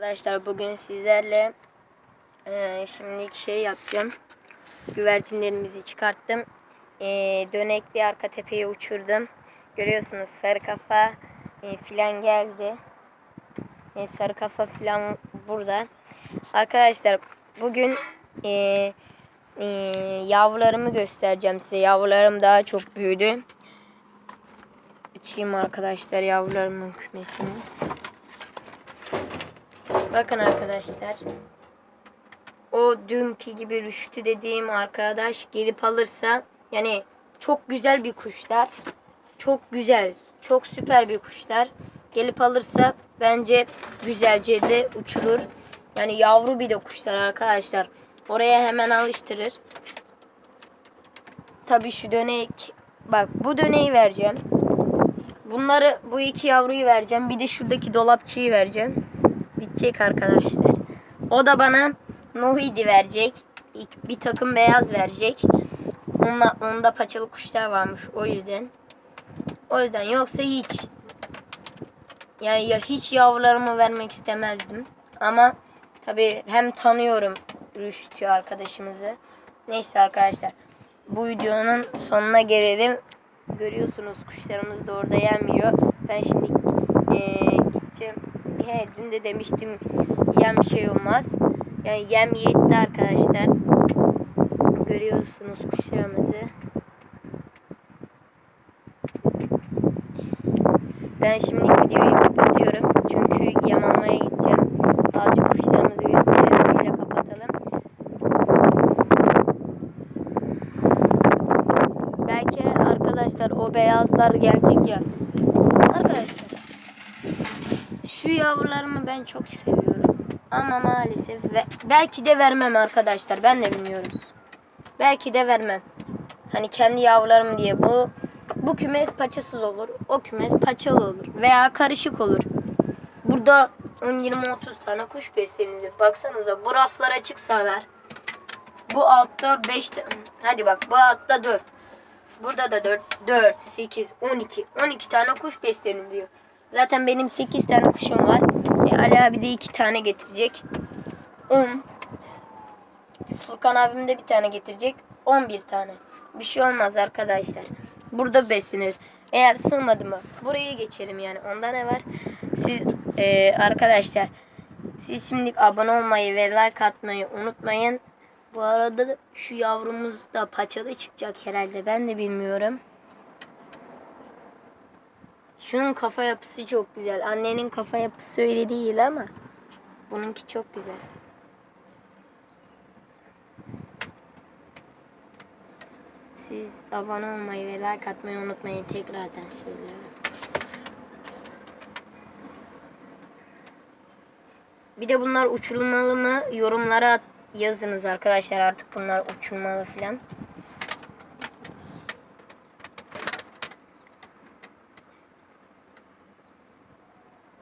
Arkadaşlar bugün sizlerle eee şimdilik şey yapacağım. Güvercinlerimizi çıkarttım. Eee, dönekli arka tepeye uçurdum. Görüyorsunuz sarı kafa eee, filan geldi. Eee, sarı kafa filan burada. Arkadaşlar bugün eee, eee, yavrularımı göstereceğim size. Yavrularım daha çok büyüdü. Açayım arkadaşlar yavrularımın kümesini. Bakın arkadaşlar. O dünkü gibi Rüştü dediğim arkadaş gelip alırsa yani çok güzel bir kuşlar. Çok güzel. Çok süper bir kuşlar. Gelip alırsa bence güzelce de uçurur. Yani yavru bir de kuşlar arkadaşlar. Oraya hemen alıştırır. Tabii şu dönek bak bu döneyi vereceğim. Bunları bu iki yavruyu vereceğim. Bir de şuradaki dolapçıyı vereceğim. Bitecek arkadaşlar. O da bana Nohidi verecek. Bir takım beyaz verecek. Onunla, onda paçalı kuşlar varmış o yüzden. O yüzden yoksa hiç. Yani ya hiç yavrularımı vermek istemezdim. Ama tabii hem tanıyorum Rüştü arkadaşımızı. Neyse arkadaşlar. Bu videonun sonuna gelelim. Görüyorsunuz kuşlarımız da orada yemiyor. Ben şimdi eee, gideceğim. He, dün de demiştim yem şey olmaz. Yani yem yetti arkadaşlar. Görüyorsunuz kuşlarımızı. Ben şimdi videoyu kapatıyorum. Çünkü yem almaya gideceğim. Azıcık kuşlarımızı gösterelim. Böyle kapatalım. Belki arkadaşlar o beyazlar gelecek ya. Arkadaşlar şu yavrularımı ben çok seviyorum. Ama maalesef ve belki de vermem arkadaşlar. Ben de bilmiyorum. Belki de vermem. Hani kendi yavrularım diye bu bu kümes paçasız olur. O kümes paçalı olur veya karışık olur. Burada 10 20 30 tane kuş beslenilir. Baksanıza bu raflara çıksalar bu altta 5 hadi bak bu altta 4. Burada da 4 4 8 12 12 tane kuş besleniliyor. Zaten benim 8 tane kuşum var. E, Ali abi de 2 tane getirecek. 10. Furkan abim de bir tane getirecek. 11 tane. Bir şey olmaz arkadaşlar. Burada beslenir. Eğer sığmadı mı buraya geçelim yani. Onda ne var? Siz e, arkadaşlar siz şimdi abone olmayı ve like atmayı unutmayın. Bu arada şu yavrumuz da paçalı çıkacak herhalde. Ben de bilmiyorum. Şunun kafa yapısı çok güzel. Annenin kafa yapısı öyle değil ama bununki çok güzel. Siz abone olmayı ve like atmayı unutmayın tekrardan söylüyorum. Bir de bunlar uçurulmalı mı? Yorumlara yazınız arkadaşlar. Artık bunlar uçurmalı falan.